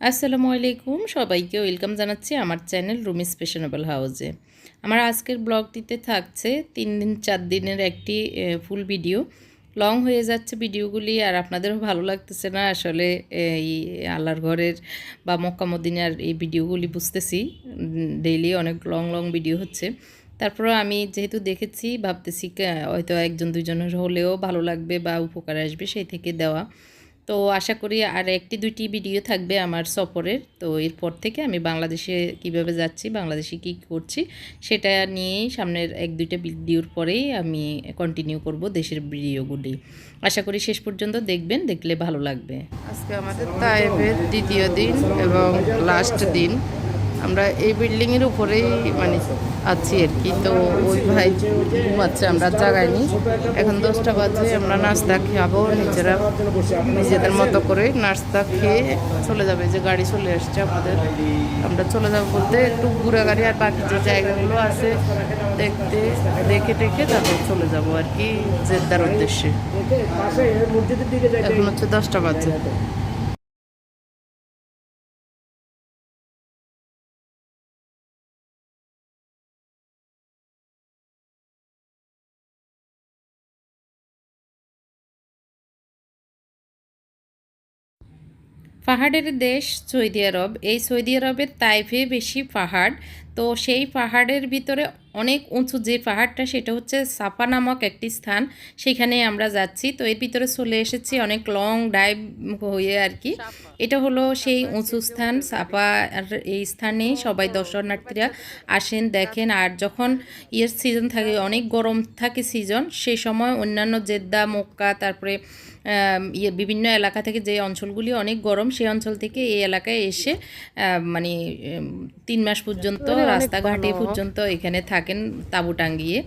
আসসালামু আলাইকুম। সবাইকে ওয়েলকাম জানাচ্ছি আমার চ্যানেল রুমি স্পেশনেবল হাউসে। আমার আজকের ব্লগটিতে থাকছে তিন দিন, চার দিনের একটি ফুল ভিডিও। লং হয়ে যাচ্ছে ভিডিওগুলি আর আপনাদেরও ভালো লাগতেছে না? আসলে এই আল্লাহর ঘরের বা মক্কা মদিনার এই ভিডিওগুলি বুঝতেছি। ডেইলি অনেক লং লং ভিডিও হচ্ছে। তারপরে আমি যেহেতু দেখেছি, ভাবতেছি হয়তো একজন, দুজনের হলেও ভালো লাগবে বা উপকার আসবে সেই থেকে দেওয়া। তো আশা করি আর একটি, দুইটি ভিডিও থাকবে আমার সফরের। তো এরপর থেকে আমি বাংলাদেশে কীভাবে যাচ্ছি, বাংলাদেশে কি করছি, সেটা নিয়েই সামনের এক, দুইটা ভিডিওর পরেই আমি কন্টিনিউ করব দেশের ভিডিওগুলি আশা করি শেষ পর্যন্ত দেখবেন, দেখলে ভালো লাগবে। আজকে আমাদের তাইফের দ্বিতীয় দিন এবং লাস্ট দিন। আমরা এই বিল্ডিংয়ের উপরেই মানে আছি আর কি। তো ওই ভাই ঘুমাচ্ছে, আমরা জাগাইনি। এখন দশটা বাজে, আমরা নাস্তা খাব, নিজেরা নিজেদের মতো করে নাস্তা খেয়ে চলে যাবে। যে গাড়ি চলে আসছে আমাদের, আমরা চলে যাব বলতে একটু ঘুরে গাড়ি আর বাকি যে জায়গাগুলো আছে, দেখতে, দেখে টেকে তারপর চলে যাব আর কি জেদ্দার উদ্দেশ্যে। এখন হচ্ছে দশটা বাজে। পাহাড়ের দেশ সৌদি আরব। এই সৌদি আরবের তাইফে বেশি পাহাড় তো সেই পাহাড়ের ভিতরে অনেক উঁচু যে পাহাড়টা সেটা হচ্ছে সাপা নামক একটি স্থান। সেখানে আমরা যাচ্ছি। তো এর ভিতরে চলে এসেছি অনেক লং ড্রাইভ হয়ে আর কি। এটা হলো সেই উঁচু স্থান। সাপা আর এই স্থানে সবাই দর্শনার্থীরা আসেন দেখেন। আর যখন ইয়ের সিজন থাকে অনেক গরম থাকে সিজন সেই সময় অন্যান্য জেদ্দা মক্কা তারপরে ইয়ে বিভিন্ন এলাকা থেকে যে অঞ্চলগুলি অনেক গরম সেই অঞ্চল থেকে এই এলাকায় এসে মানে তিন মাস পর্যন্ত রাস্তাঘাটে পর্যন্ত এখানে থাকেন তাঁবু টাঙ্গিয়ে।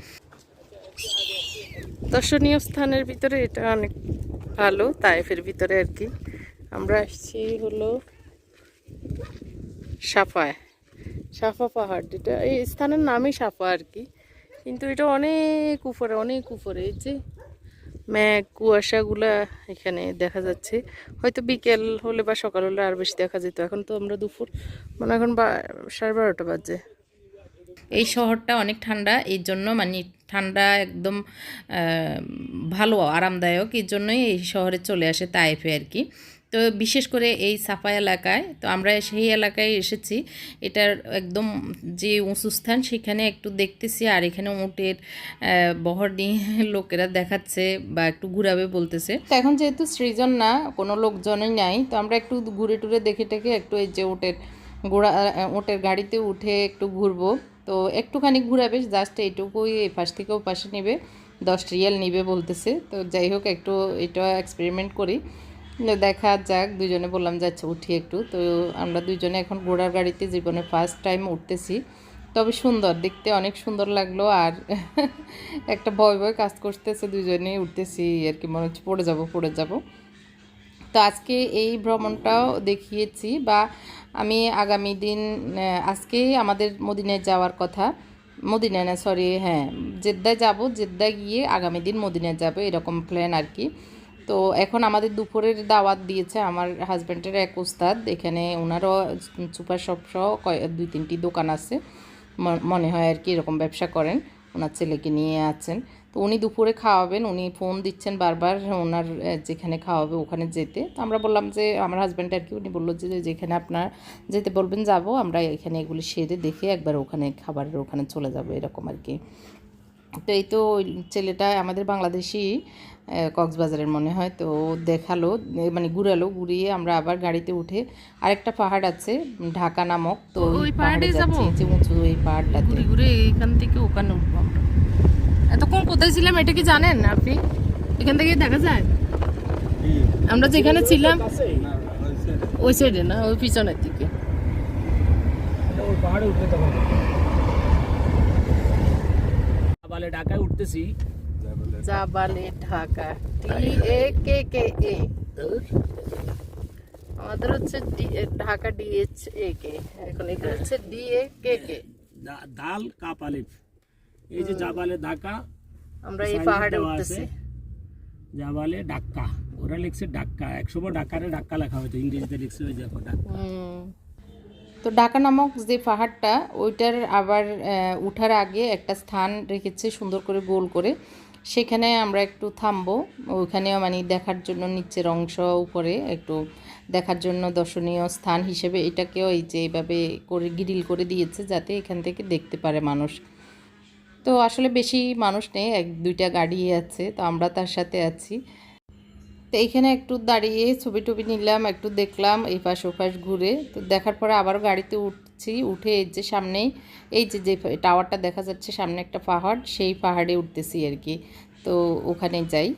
দর্শনীয় স্থানের ভিতরে এটা অনেক ভালো তাইফের ভিতরে আর কি। আমরা আসছি হলো সাফায় সাফা পাহাড় যেটা এই স্থানের নামই সাফা আর কি। কিন্তু এটা অনেক উপরে অনেক উপরে এই যে মেঘ কুয়াশাগুলা এখানে দেখা যাচ্ছে। হয়তো বিকেল হলে বা সকাল হলে আর বেশি দেখা যেত। এখন তো আমরা দুপুর মানে এখন বা সাড়ে বারোটা বাজে। এই শহরটা অনেক ঠান্ডা এই জন্য মানে ঠান্ডা একদম ভালো, আরামদায়ক, এর জন্যই এই শহরে চলে আসে তাইফে আর কি। তো বিশেষ করে এই সাফা এলাকায়, তো আমরা সেই এলাকায় এসেছি। এটার একদম যে উঁচু স্থান, সেখানে একটু দেখতেছি আর এখানে উটের বহর নিয়ে লোকেরা দেখাচ্ছে বা একটু ঘুরাবে বলতেছে। এখন যেহেতু সৃজন না, কোনো লোকজনই নাই, তো আমরা একটু ঘুরে টুরে দেখে টেকে একটু এই যে উটের ঘোড়া উটের গাড়িতে উঠে একটু ঘুরবো। তো একটুখানি ঘুরাবে, জাস্ট এইটুকুই এই পাশ থেকে পাশে নেবে, দশ রিয়াল নিবে বলতেছে। তো যাই হোক, একটু এটা এক্সপেরিমেন্ট করি। দেখা যাক দুজনে বললাম যাচ্ছে উঠি একটু। তো আমরা দুজনে এখন ঘোড়ার গাড়িতে জীবনে ফার্স্ট টাইম উঠতেছি। তবে সুন্দর, দেখতে অনেক সুন্দর লাগল আর একটা ভয় ভয় কাজ করতেছে দুজনেই উঠতেছি, আর কি, মনে হচ্ছে পড়ে যাব পড়ে যাব। তো আজকে এই ভ্রমণটাও দেখিয়েছি বা আমি আগামী দিন আজকেই আমাদের মদিনায় যাওয়ার কথা। মদিনায় না সরি হ্যাঁ জেদ্দায় যাব, জেদ্দায় গিয়ে আগামী দিন মদিনায় যাব, এরকম প্ল্যান আর কি। তো এখন আমাদের দুপুরের দাওয়াত দিয়েছে আমার হাজব্যান্ডের এক উস্তাদ এখানে ওনারও সুপার শপ সহ দুই, তিনটি দোকান আছে। মনে হয় আর কি এরকম ব্যবসা করেন। ওনার ছেলেকে নিয়ে আছেন। তো উনি দুপুরে খাওয়াবেন, উনি ফোন দিচ্ছেন বারবার ওনার যেখানে খাওয়াবে ওখানে যেতে। তো আমরা বললাম যে, আমার হাজব্যান্ড আর কি, উনি বলল যে যেখানে আপনার যেতে বলবেন যাব, আমরা এখানে এগুলি সেরে দেখে একবার ওখানে খাবারের ওখানে চলে যাব, এরকম আর কি। তো এই তো ছেলেটা আমাদের বাংলাদেশি কক্সবাজারের মনে হয়। তো দেখাল মানে ঘুরালো ঘুরিয়ে আমরা আবার গাড়িতে উঠে আরেকটা পাহাড় আছে ঢাকা নামক তো ওই পাহাড়ে যাচ্ছি যে উঁচু ওই পাহাড়টা ঘুরে ঘুরে এখান থেকে ওখানে উঠবো আমরা। এতক্ষণ কোথায় ছিলাম এটা কি জানেন আপনি? এখান থেকে দেখা যায়? আমরা যেখানে ছিলাম ওই সাইডে না ওই পিছনের দিকে। বালে ঢাকায় উঠতেছি। জাবালে ঢাকা। টি এ কে কে এ আমাদের হচ্ছে D- Dhaka DH A K এখন এটা হচ্ছে ডি এ কে কে দা- দাল কাপ আলিফ। এই যে জাবালে ঢাকা আমরা এই পাহাড়ে উঠতেছি। জাবালে ঢাকা। ওর লিখছে একশো বার ডাক্কারে ডাক্কা লেখা হয়তো ইংরেজিতে লিখছে ওই দেখো ডাক্কা তো ঢাকা নামক যে পাহাড়টা ওইটার আবার উঠার আগে একটা স্থান রেখেছে সুন্দর করে গোল করে। সেখানে আমরা একটু থামবো। ওইখানেও মানে দেখার জন্য নিচের অংশ উপরে একটু দেখার জন্য দর্শনীয় স্থান হিসেবে এটাকেও এই যে এইভাবে করে গ্রিল করে দিয়েছে যাতে এখান থেকে দেখতে পারে মানুষ। তো আসলে বেশি মানুষ নেই, এক দুইটা গাড়ি আছে, তো আমরা তার সাথে আছি। তো এইখানে একটু দাঁড়িয়ে ছবি টবি নিলাম, একটু দেখলাম, এই পাশ ওপাশ ঘুরে। তো দেখার পরে আবার গাড়িতে উঠছি উঠে এই যে সামনেই এই যে যে টাওয়ারটা দেখা যাচ্ছে সামনে একটা পাহাড় সেই পাহাড়ে উঠতেছি আর কি। তো ওখানে যাই।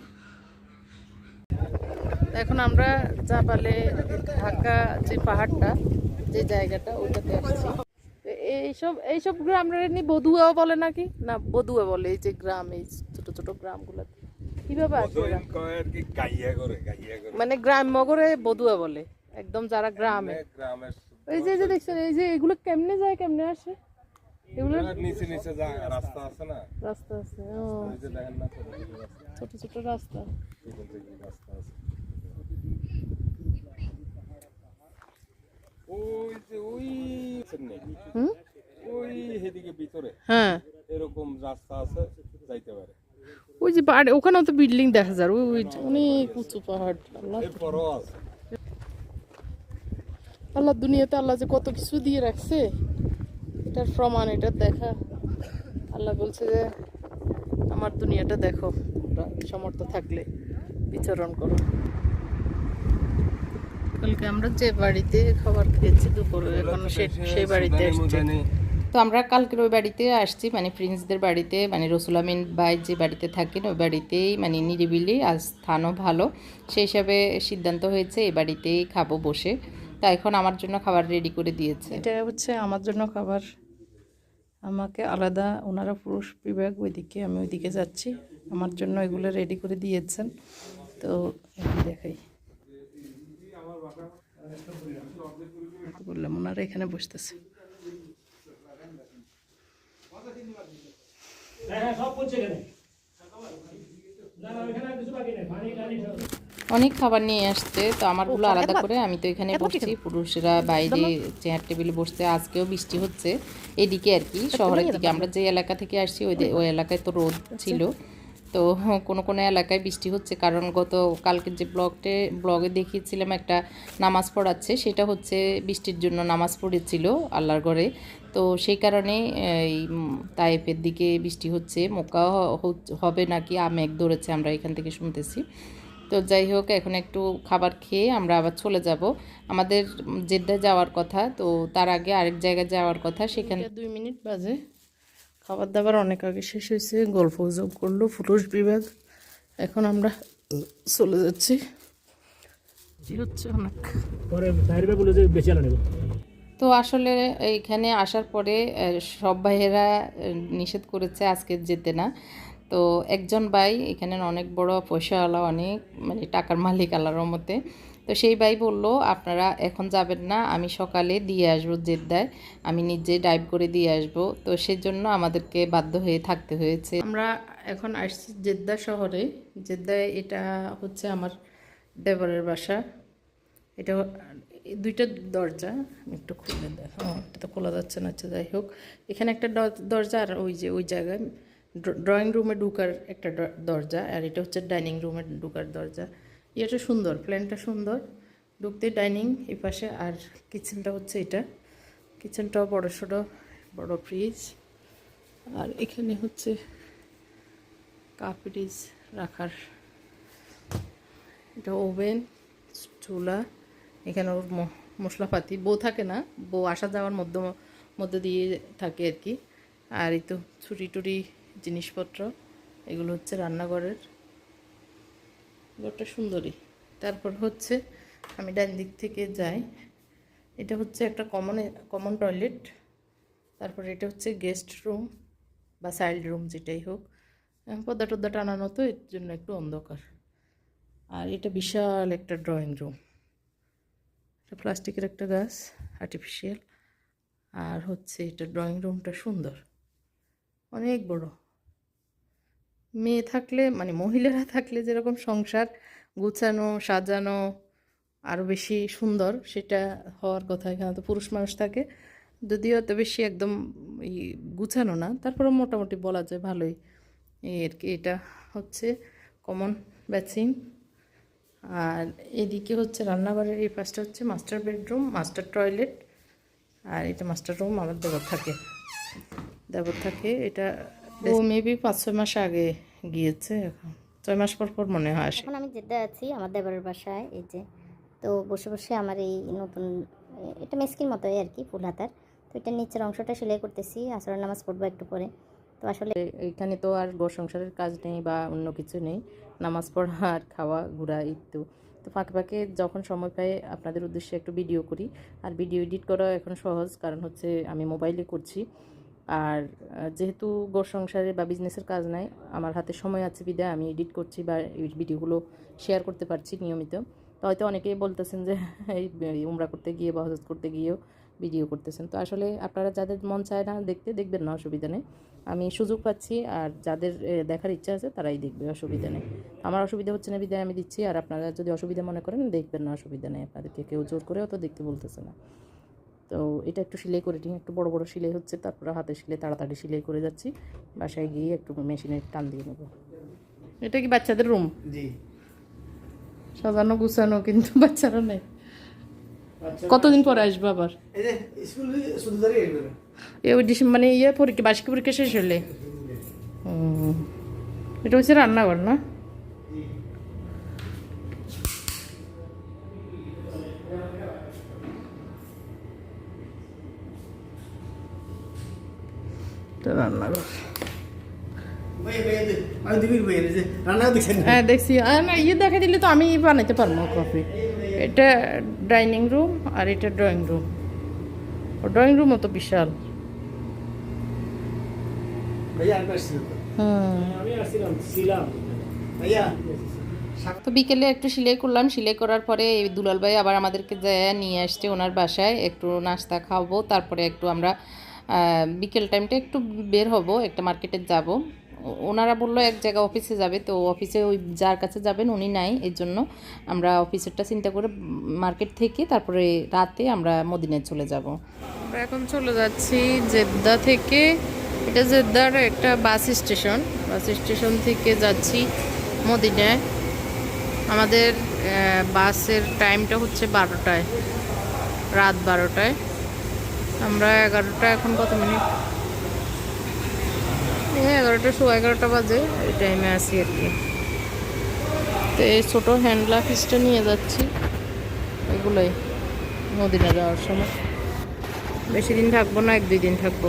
তো এখন আমরা জাপালে ঢাকা যে পাহাড়টা যে জায়গাটা ওইটাতে আসছি এইসব এইসব গ্রাম নি বধুয়াও বলে নাকি? না বধুয়া বলে এই যে গ্রাম এই ছোট ছোট গ্রামগুলোতে। কীভাবে মানে গ্রাম্য করে বধুয়া বলে একদম যারা গ্রামে গ্রামের এই যে যে দেখছেন এই যে এগুলো কেমনে যায় কেমনে আসে? এগুলো নিচে নিচে যা রাস্তা আছে না? রাস্তা আছে ও। ওই যে দেখেন না ছোট ছোট রাস্তা। ছোট ছোট রাস্তা। এখান থেকে রাস্তা আছে ওই যে ওই হুম ওই ভিতরে। হ্যাঁ। এরকম রাস্তা আছে যাইতে পারে। ওই যে ওখানেও তো বিল্ডিং দেখা যায়। ওই ওই অনেক উঁচু পাহাড়। এরপরও আছে। আল্লাহ দুনিয়াতে আল্লাহ যে কত কিছু দিয়ে রাখছে এটার প্রমাণ এটা দেখা। আল্লাহ বলছে যে আমার দুনিয়াটা দেখো তোমরা সমর্থ থাকলে বিচরণ করো। কালকে আমরা যে বাড়িতে খাবার খেয়েছি দুপুরে এখন সেই বাড়িতে এসছি তো আমরা কালকের ওই বাড়িতে আসছি মানে প্রিন্সদের বাড়িতে মানে রসুল আমিন ভাই যে বাড়িতে থাকেন ওই বাড়িতেই মানে নিরিবিলি আর স্থানও ভালো। সেই হিসাবে সিদ্ধান্ত হয়েছে এই বাড়িতেই খাব বসে। তা এখন আমার জন্য খাবার রেডি করে দিয়েছে। এটা হচ্ছে আমার জন্য খাবার। আমাকে আলাদা ওনারা পুরুষ বিভাগ ওইদিকে আমি ওইদিকে যাচ্ছি। আমার জন্য এগুলো রেডি করে দিয়েছেন। তো এই দেখাই। বললাম ওনারা এখানে বসতেছে। হ্যাঁ হ্যাঁ সব করছে এখানে। না না এখানে কিছু বাকি নেই। পানি টানি সব। অনেক খাবার নিয়ে আসছে তো আমারগুলো আলাদা করে আমি তো এখানে বসছি পুরুষরা বাইরে চেয়ার টেবিলে বসছে আজকেও বৃষ্টি হচ্ছে এদিকে আর কি শহরের দিকে। আমরা যে এলাকা থেকে আসছি ওই ওই এলাকায় তো রোদ ছিল তো কোনো কোনো এলাকায় বৃষ্টি হচ্ছে কারণ গত কালকের যে ব্লগটে ব্লগে দেখিয়েছিলাম একটা নামাজ পড়াচ্ছে সেটা হচ্ছে বৃষ্টির জন্য নামাজ পড়েছিল আল্লাহর ঘরে তো সেই কারণে এই উম, তায়েফের দিকে বৃষ্টি হচ্ছে মোকা হবে নাকি আমেঘ ধরেছে আমরা এখান থেকে শুনতেছি। তো যাই হোক এখন একটু খাবার খেয়ে আমরা আবার চলে যাব। আমাদের জেদ্দা যাওয়ার কথা তো তার আগে আরেক জায়গায় যাওয়ার কথা সেখানে দুই মিনিট বাজে। খাবার দাবার অনেক আগে শেষ হয়েছে গল্প গুজব করল পুরুষ বিভাগ। এখন আমরা চলে যাচ্ছি। হচ্ছে অনেক। পরে বাইরে বলে যে বেঁচে নেব। তো আসলে এইখানে আসার পরে সব ভাইয়েরা নিষেধ করেছে আজকে যেতে না। তো একজন ভাই এখানে অনেক বড় পয়সাওয়ালা, অনেক মানে টাকার মালিক আল্লাহর মতে তো সেই ভাই বলল, আপনারা এখন যাবেন না, আমি সকালে দিয়ে আসব জেদ্দায়। আমি নিজে ড্রাইভ করে দিয়ে আসব। তো সেজন্য আমাদেরকে বাধ্য হয়ে থাকতে হয়েছে। আমরা এখন আসছি জেদ্দা শহরে। জেদ্দায় এটা হচ্ছে আমার দেবরের বাসা। এটা দুইটা দরজা, আমি একটু খুলে দেখো এটা তো খোলা যাচ্ছে না আচ্ছা যাই হোক। এখানে একটা দরজা আর ওই যে, ওই জায়গায় ড্রয়িং রুমে ঢুকার একটা দরজা, আর এটা হচ্ছে ডাইনিং রুমে ঢুকার দরজা। এটা সুন্দর প্ল্যানটা সুন্দর। ঢুকতে ডাইনিং এই পাশে আর কিচেনটা হচ্ছে এটা। কিচেনটাও বড় সড়ো, বড় ফ্রিজ আর এখানে হচ্ছে কাপিরিজ রাখার এটা ওভেন চুলা, এখানে ওর মশলাপাতি। বউ থাকে না, বউ আসা যাওয়ার মধ্য, মধ্যে দিয়ে থাকে আর কি। আর এই তো ছুরি টুরি জিনিসপত্র, এগুলো হচ্ছে রান্নাঘরের। ঘরটা সুন্দরী। তারপর হচ্ছে আমি ডান দিক থেকে যাই। এটা হচ্ছে একটা কমন কমন টয়লেট তারপর এটা হচ্ছে গেস্ট রুম বা চাইল্ড রুম যেটাই হোক। এখন পর্দা টর্দা টানানো তো, এর জন্য একটু অন্ধকার। আর এটা বিশাল একটা ড্রয়িং রুম এটা প্লাস্টিকের একটা গাছ আর্টিফিশিয়াল আর হচ্ছে এটা ড্রয়িং রুমটা সুন্দর। অনেক বড়। মেয়ে থাকলে মানে মহিলারা থাকলে যেরকম সংসার গুছানো, সাজানো আরও বেশি সুন্দর, সেটা হওয়ার কথা এখানে তো পুরুষ মানুষ থাকে। যদিও এত বেশি একদম ই গুছানো না তারপরে মোটামুটি বলা যায় ভালোই। এই কি, এটা হচ্ছে কমন বেসিন আর এদিকে হচ্ছে রান্নাঘরের এই পাশটা হচ্ছে মাস্টার বেডরুম মাস্টার টয়লেট আর এটা মাস্টার রুম আমার দেবর থাকে। দেবর থাকে, এটা ও মেবি পাঁচ ছয় মাস আগে গিয়েছে এখন। ছয় মাস পর পর মনে হয় এখন আমি যেটা আছি আমার দেবরের বাসায় এই যে। তো বসে বসে আমার এই নতুন এটা মেস্কির মতোই আর কি ফুল হাতার। তো এটার নিচের অংশটা সেলাই করতেছি আসরের নামাজ পড়ব একটু পরে। তো আসলে এখানে তো আর ঘর সংসারের কাজ নেই বা অন্য কিছু নেই। নামাজ পড়া আর খাওয়া ঘোরা তো। তো ফাঁকে ফাঁকে যখন সময় পাই আপনাদের উদ্দেশ্যে একটু ভিডিও করি। আর ভিডিও এডিট করা এখন সহজ কারণ হচ্ছে আমি মোবাইলে করছি। আর যেহেতু ঘর সংসারে বা বিজনেসের কাজ নাই, আমার হাতে সময় আছে বিদায়, আমি এডিট করছি বা এই ভিডিওগুলো শেয়ার করতে পারছি নিয়মিত। তো হয়তো অনেকেই বলতেছেন যে, এই উমরা করতে গিয়ে বা হজত করতে গিয়েও ভিডিও করতেছেন। তো আসলে আপনারা যাদের মন চায় না দেখতে দেখবেন না, অসুবিধা নেই। আমি সুযোগ পাচ্ছি আর যাদের দেখার ইচ্ছা আছে তারাই দেখবে, অসুবিধা নেই। আমার অসুবিধা হচ্ছে না, বিদায় আমি দিচ্ছি। আর আপনারা যদি অসুবিধা মনে করেন, দেখবেন না, অসুবিধা নেই। আপনাদেরকে কেউ জোর করেও তো দেখতে বলতেছে না। তো এটা একটু সেলাই করে নিই একটু বড় বড় সেলাই হচ্ছে তারপরে হাতে সেলাই তাড়াতাড়ি সেলাই করে যাচ্ছি বাসায় গিয়ে একটু মেশিনে টান দিয়ে নেব। এটা কি বাচ্চাদের রুম জি। সাজানো গুছানো কিন্তু বাচ্চারা নেই কতদিন পরে আসব আবার? এই যে স্কুল শুধু আসবে এই ডিসেম্বর মানে ইয়ে পরীক্ষা বার্ষিক পরীক্ষা শেষ হলে। এটা হচ্ছে রান্নাঘর না? রান্নাঘর দেখছেন হ্যাঁ দেখছি। ইয়ে দেখা দিলে তো আমি বানাইতে পারব কফি। এটা ডাইনিং রুম আর এটা ড্রয়িং রুম। ড্রয়িং রুমও তো বিশাল। তো। বিকেলে একটু সিলাই করলাম। সিলাই করার পরে এই দুলাল ভাই আবার আমাদেরকে যায় নিয়ে আসছে ওনার বাসায়। একটু নাস্তা খাব তারপরে একটু আমরা বিকেল টাইমটা একটু বের হব, একটা মার্কেটে যাব। ওনারা বলল এক জায়গায় অফিসে যাবে, তো অফিসে ওই যার কাছে যাবেন উনি নাই এর জন্য আমরা অফিসেরটা চিন্তা করে মার্কেট থেকে তারপরে রাতে আমরা মদিনায় চলে যাব। আমরা এখন চলে যাচ্ছি জেদ্দা থেকে। এটা জেদ্দার একটা বাস স্টেশন। বাস স্টেশন থেকে যাচ্ছি মদিনায়। আমাদের বাসের টাইমটা হচ্ছে বারোটায়, রাত বারোটায়। আমরা এগারোটা এখন কত মিনিট? এই এগারোটা, সোয়া এগারোটা বাজে, এই টাইমে আসি আর কি। তো এই ছোটো হ্যান্ড গ্লাভসটা নিয়ে যাচ্ছি, এগুলোই মদিনা যাওয়ার সময়। বেশি দিন থাকব না, এক দুই দিন থাকব।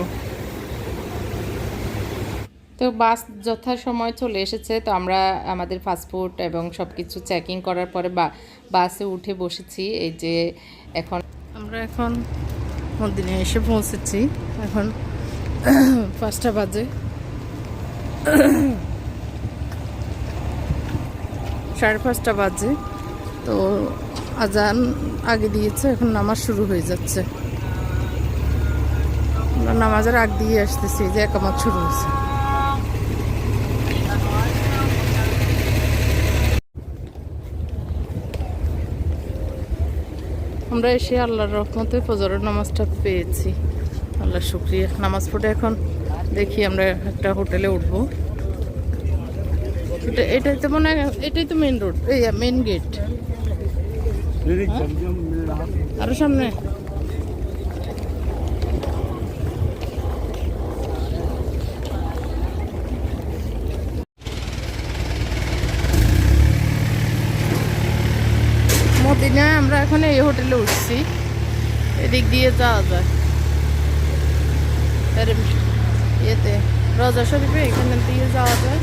তো বাস যথাসময় চলে এসেছে, তো আমরা আমাদের ফাস্টফুড এবং সব কিছু চেকিং করার পরে বাসে উঠে বসেছি, এই যে এখন আমরা এখন মদিনে এসে পৌঁছেছি। এখন পাঁচটা বাজে। সাড়ে পাঁচটা বাজে। তো আজান আগে দিয়েছে, এখন নামাজ শুরু হয়ে যাচ্ছে। নামাজের আগ দিয়ে আসতেছি, যে একামত শুরু হয়েছে। আমরা এসে আল্লাহর রহমতে ফজরের নামাজটা পেয়েছি। আল্লাহ শুক্রিয়া। নামাজ পড়ে এখন দেখি আমরা একটা হোটেলে উঠবো। এটা এটাই তো মনে হয় এটাই তো মেন রোড এই মেন গেট আরও সামনে মদিনায় আমরা এখন এই হোটেলে উঠছি। এদিক দিয়ে যাওয়া যায়। ইয়েতে, রজা শরীফে এখানে দিয়ে যাওয়া যায়।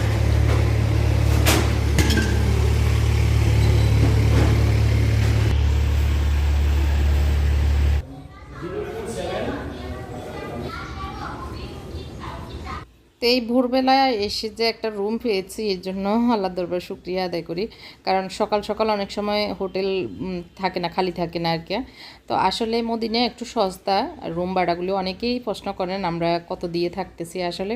তো এই ভোরবেলায় এসে যে একটা রুম পেয়েছি এর জন্য আল্লাহ দরবার শুক্রিয়া আদায় করি। কারণ সকাল সকাল অনেক সময় হোটেল থাকে না খালি থাকে না আর কি তো আসলে মদিনে একটু সস্তা রুম ভাড়াগুলো অনেকেই প্রশ্ন করেন আমরা কত দিয়ে থাকতেছি আসলে।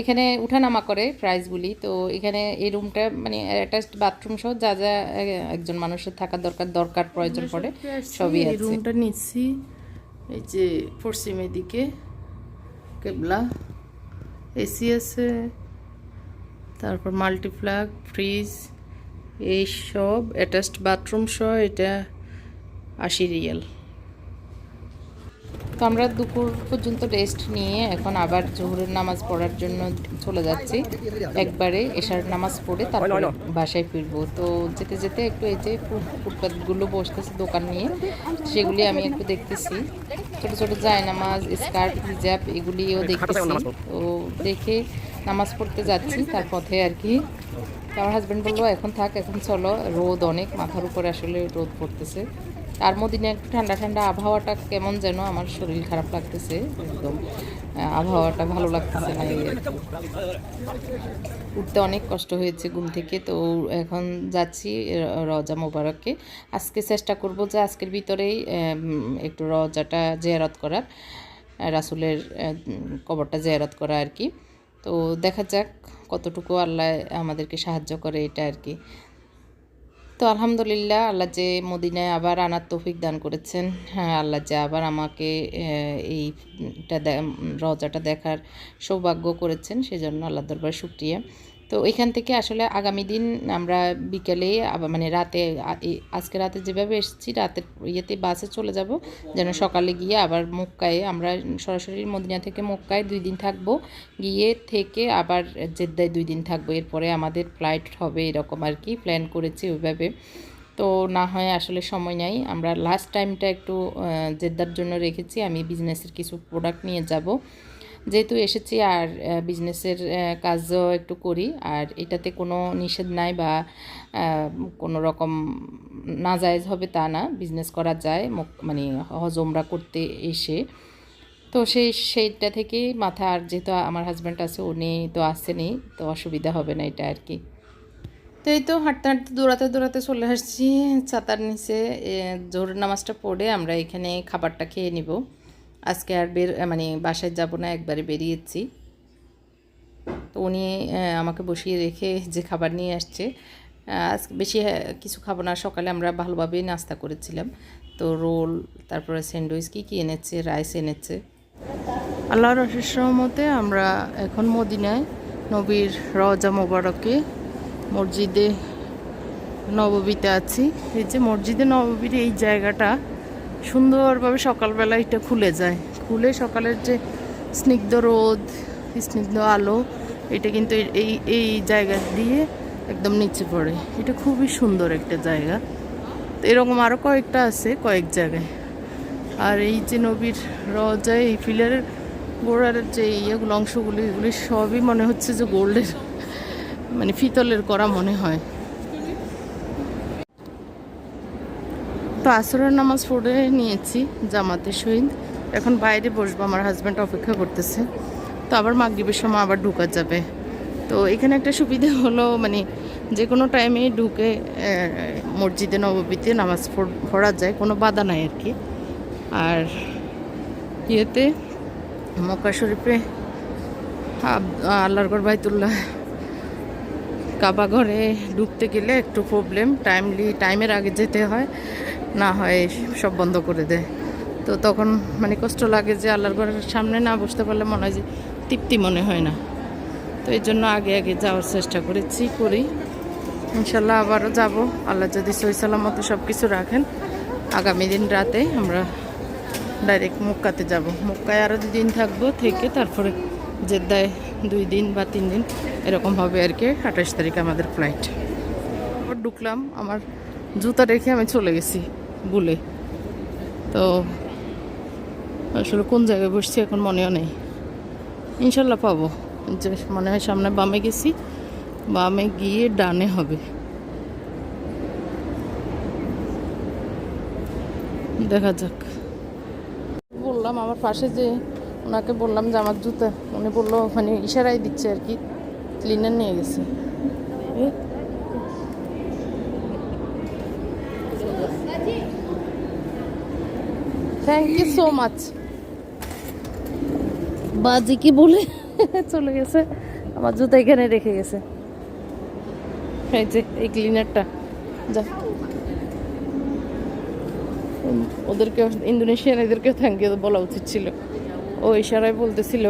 এখানে উঠানামা করে প্রাইসগুলি তো এখানে এই রুমটা মানে অ্যাটাচড বাথরুম সহ যা যা একজন মানুষের থাকার দরকার দরকার প্রয়োজন পড়ে সবই এই আছে। রুমটা নিচ্ছি এই যে পশ্চিমের দিকে কেবলা। এসি আছে তারপর মাল্টিপ্লাগ ফ্রিজ এই সব অ্যাটাচড বাথরুম সহ এটা আশি রিয়াল। তো আমরা দুপুর পর্যন্ত রেস্ট নিয়ে এখন আবার জোহরের নামাজ পড়ার জন্য চলে যাচ্ছি। একবারে এশার নামাজ পড়ে তারপরে বাসায় ফিরবো। তো যেতে যেতে একটু এই যে ফুটপাতগুলো বসতেছে দোকান নিয়ে সেগুলি আমি একটু দেখতেছি। ছোট ছোট যায় নামাজ স্কার্ট হিজাব এগুলিও দেখতেছি। তো দেখে নামাজ পড়তে যাচ্ছি তার পথে আর কি। আমার হাজব্যান্ড বলল এখন থাক এখন চলো। রোদ অনেক মাথার উপরে আসলে রোদ পড়তেছে। তার মধ্যে ঠান্ডা ঠান্ডা আবহাওয়াটা কেমন যেন আমার শরীর খারাপ লাগতেছে, একদম আবহাওয়াটা ভালো লাগতেছে না। উঠতে অনেক কষ্ট হয়েছে ঘুম থেকে, তো এখন যাচ্ছি রজা মোবারককে আজকে চেষ্টা করব যে আজকের ভিতরেই একটু রজাটা জেয়ারত করার, রাসুলের কবরটা জেয়ারত করা আর কি। তো দেখা যাক কতটুকু আল্লাহ আমাদেরকে সাহায্য করে এটা আর কি। তো আলহামদুলিল্লাহ আল্লাহ যে মদিনায় আবার আনার তৌফিক দান করেছেন। হ্যাঁ আল্লাহ যে আবার আমাকে এইটা রজাটা দেখার সৌভাগ্য করেছেন, সেজন্য আল্লাহ দরবার শুক্রিয়া। তো এখান থেকে আসলে আগামী দিন আমরা বিকেলে মানে রাতে আজকে রাতে যেভাবে এসেছি, রাতের ইয়েতে বাসে চলে যাব। যেন সকালে গিয়ে আবার মক্কায় আমরা সরাসরি মদিনা থেকে মক্কায় দুই দিন থাকব। গিয়ে থেকে আবার জেদ্দায় দুই দিন থাকব। এরপরে আমাদের ফ্লাইট হবে এরকম আর কি প্ল্যান করেছি ওইভাবে। তো না হয় আসলে সময় নাই। আমরা লাস্ট টাইমটা একটু জেদ্দার জন্য রেখেছি। আমি বিজনেসের কিছু প্রোডাক্ট নিয়ে যাব। যেহেতু এসেছি আর বিজনেসের কাজও একটু করি, আর এটাতে কোনো নিষেধ নাই বা কোনো রকম না নাজায়েজ হবে তা না বিজনেস করা যায় মানে হজমরা করতে এসে। তো সেই, সেইটা থেকেই মাথা, আর যেহেতু আমার হাজব্যান্ড আছে, উনি তো আসেনি, তো অসুবিধা হবে না এটা আর কি। তো এই তো হাঁটতে হাঁটতে দৌড়াতে দৌড়াতে চলে আসছি, ছাতার নিচে জোর নামাজটা পড়ে আমরা এখানে খাবারটা খেয়ে নিব। আজকে আর বের মানে বাসায় যাব না, একবারে বেরিয়েছি। তো উনি আমাকে বসিয়ে রেখে যে খাবার নিয়ে আসছে আজকে বেশি কিছু খাব না। সকালে আমরা ভালোভাবেই নাস্তা করেছিলাম। তো রোল, তারপরে স্যান্ডউইচ কী কী এনেছে, রাইস এনেছে। আল্লাহর অশেষ রহমতে আমরা এখন মদিনায় নবীর রজা মোবারকে মসজিদে নববীতে আছি। এই যে মসজিদে নববীর এই জায়গাটা সুন্দরভাবে সকালবেলা এটা খুলে যায়। খুলে সকালের যে স্নিগ্ধ রোদ, স্নিগ্ধ আলো, এটা কিন্তু এই- এই জায়গা দিয়ে একদম নিচে পড়ে। এটা খুবই সুন্দর একটা জায়গা। তো এরকম আরও কয়েকটা আছে কয়েক জায়গায়। আর এই যে নবীর রজায় এই ফিলারের গোড়ার যে ইয়েগুলো, অংশগুলি, এগুলি সবই মনে হচ্ছে যে গোল্ডের মানে পিতলের করা মনে হয়। তো আসরের নামাজ পড়ে নিয়েছি, জামাতের সহিত। এখন বাইরে বসবো, আমার হাজব্যান্ড অপেক্ষা করতেছে। তো আবার মাগরিবের সময় আবার ঢুকা যাবে। তো এখানে একটা সুবিধা হলো মানে যে কোনো টাইমে ঢুকে মসজিদে, নববীতে নামাজ পড়- যায়, কোনো বাধা নাই আর কি। আর ইয়েতে মক্কা শরীফে আব- আল্লাহর ঘর বাইতুল্লাহ কাবা ঘরে ঢুকতে গেলে একটু প্রবলেম টাইমলি টাইমের আগে যেতে হয়। না হয় সব বন্ধ করে দেয়। তো তখন মানে কষ্ট লাগে যে আল্লাহর ঘরের সামনে না বসতে পারলে মনে হয় যে তৃপ্তি মনে হয় না। তো এই জন্য আগে আগে যাওয়ার চেষ্টা করেছি করি? ইনশাল্লাহ আবারও যাব। আল্লাহ যদি সই সালামতে সব কিছু রাখেন, আগামী দিন রাতে আমরা ডাইরেক্ট মক্কাতে যাব। মক্কায় আরও দুদিন থাকব থেকে তারপরে জেদ্দায় দুই দিন বা তিন দিন এরকম হবে আর কি, আঠাশ তারিখ আমাদের ফ্লাইট ঢুকলাম, আমার জুতা রেখে আমি চলে গেছি। বুলে। তো আসলে কোন জায়গায় বসছি এখন মনেও নেই। ইনশাল্লাহ পাবো। মনে হয় সামনে বামে গেছি, বামে গিয়ে ডানে হবে। দেখা যাক। বললাম আমার পাশে যে ওনাকে বললাম যে আমার জুতা, উনি বলল মানে ইশারাই দিচ্ছে আর কি ক্লিনার নিয়ে গেছে এই থ্যাংক ইউ সো মাচ বাজি কি বলে? চলে গেছে। আমার জুতো এখানে রেখে গেছে। এই যে, এই ক্লিনারটা যা। ওদেরকে ইন্দোনেশিয়ান এদেরকে থ্যাংক ইউ বলা উচিত ছিল। ও ইশারায় বলতেছিল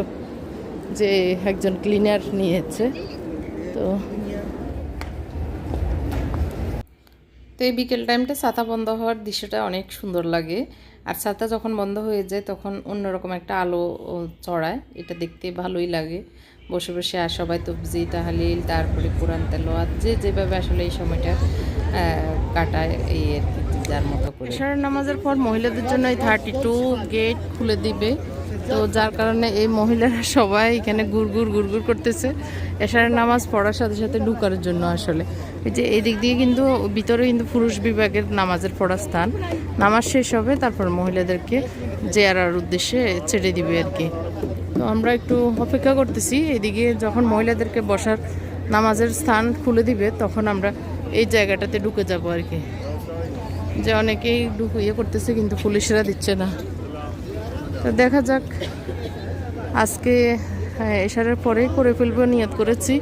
যে, একজন ক্লিনার নিয়েছে। তো তো এই বিকেল টাইমটা ছাতা বন্ধ হওয়ার দৃশ্যটা অনেক সুন্দর লাগে। আর ছাতা যখন বন্ধ হয়ে যায়, তখন অন্যরকম একটা আলো চড়ায়। এটা দেখতে ভালোই লাগে। বসে বসে আর সবাই তবজি তাহালিল, তারপরে কোরআন তেলোয়াত যে যেভাবে আসলে এই সময়টা কাটায় এই আর কি, যার মতো করে। নামাজের পর মহিলাদের জন্য এই থার্টি টু গেট খুলে দিবে। তো যার কারণে এই মহিলারা সবাই এখানে গুড়গুড় গুড়গুড় করতেছে। এশারের নামাজ পড়ার সাথে সাথে ঢুকার জন্য আসলে। এই যে এই দিক দিয়ে কিন্তু ভিতরে কিন্তু পুরুষ বিভাগের নামাজের পড়া স্থান। নামাজ শেষ হবে, তারপর মহিলাদেরকে জেয়ারার উদ্দেশ্যে ছেড়ে দিবে আর কি। তো আমরা একটু অপেক্ষা করতেছি, এদিকে যখন মহিলাদেরকে বসার নামাজের স্থান খুলে দিবে, তখন আমরা এই জায়গাটাতে ঢুকে যাব আর কি। যে অনেকেই ঢুকে ইয়ে করতেছে, কিন্তু পুলিশরা দিচ্ছে না। তো দেখা যাক। আজকে হ্যাঁ, এশারের পরেই করে ফেলব নিয়ত করেছি।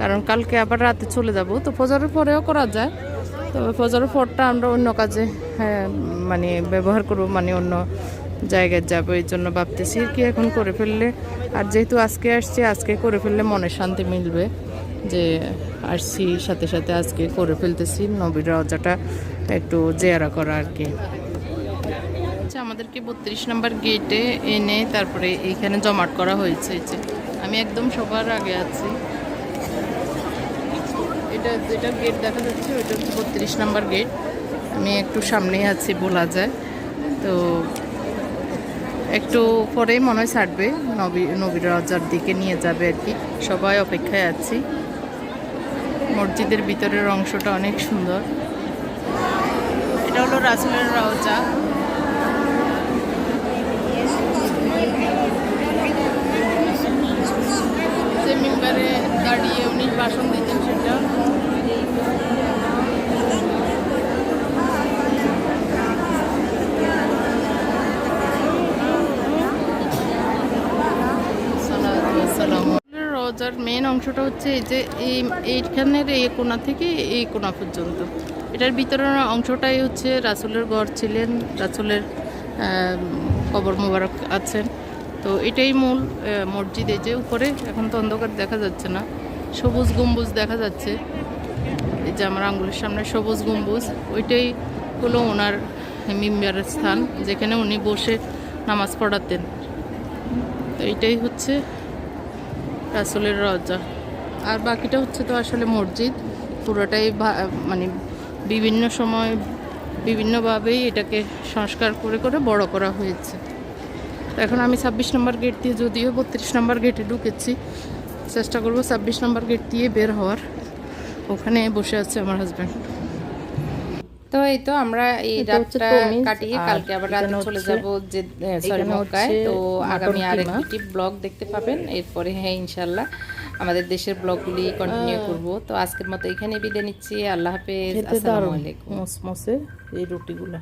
কারণ কালকে আবার রাতে চলে যাব। তো ফজরের পরেও করা যায়। তবে ফজরের পরটা আমরা অন্য কাজে হ্যাঁ, মানে ব্যবহার করব মানে অন্য জায়গায় যাব। এই জন্য ভাবতেছি কি এখন করে ফেললে। আর যেহেতু আজকে আসছি আজকে করে ফেললে মনে শান্তি মিলবে যে আসছি সাথে সাথে আজকে করে ফেলতেছি। নবীর রজাটা একটু জেয়ারা করা আর কি। আমাদেরকে বত্রিশ নাম্বার গেটে এনে তারপরে এইখানে জমাট করা হয়েছে, এই যে। আমি একদম সবার আগে আছি। এটা যেটা গেট দেখা যাচ্ছে, ওইটা হচ্ছে বত্রিশ নাম্বার গেট আমি একটু সামনেই আছি বলা যায়। তো একটু পরেই মনে হয় ছাড়বে, নবী, নবীর রাজার দিকে নিয়ে যাবে আর কি। সবাই অপেক্ষায় আছি। মসজিদের ভিতরের অংশটা অনেক সুন্দর। এটা হলো রাসুলের রওজা যে মেম্বারে দাঁড়িয়ে উনি ভাষণ দিতেন সেটা রোজার মেন অংশটা হচ্ছে এই যে এই এইখানের এই কোণা থেকে এই কোণা পর্যন্ত। এটার ভিতরের অংশটাই হচ্ছে রাসুলের ঘর ছিলেন, রাসুলের কবর মোবারক আছেন। তো এটাই মূল মসজিদ এই যে উপরে, এখন তো অন্ধকার দেখা যাচ্ছে না। সবুজ গম্বুজ দেখা যাচ্ছে। এই যে আমার আঙ্গুলের সামনে সবুজ গম্বুজ, ওইটাই হলো ওনার মিম্বারের স্থান, যেখানে উনি বসে নামাজ পড়াতেন। তো এইটাই হচ্ছে রাসুলের রজা আর বাকিটা হচ্ছে তো আসলে মসজিদ। পুরোটাই মানে বিভিন্ন সময় বিভিন্নভাবেই এটাকে সংস্কার করে করে বড় করা হয়েছে। এখন আমি ছাব্বিশ নম্বর গেট দিয়ে যদিও বত্রিশ নম্বর গেটে ঢুকেছি, চেষ্টা করব ছাব্বিশ নম্বর গেট দিয়ে বের হওয়ার। ওখানে বসে আছে আমার হাজব্যান্ড তো এই তো আমরা এই রাতটা কাটিয়ে কালকে আবার রাতে চলে যাব যে সরি মক্কায়। তো আগামী আর। একটি ব্লগ দেখতে পাবেন। এরপরে হ্যাঁ ইনশাল্লাহ আমাদের দেশের ব্লগগুলি কন্টিনিউ করব। তো আজকের মতো এখানে বিদায় নিচ্ছি। আল্লাহ হাফেজ। আসসালামু আলাইকুম। মসমসে এই রুটিগুলা।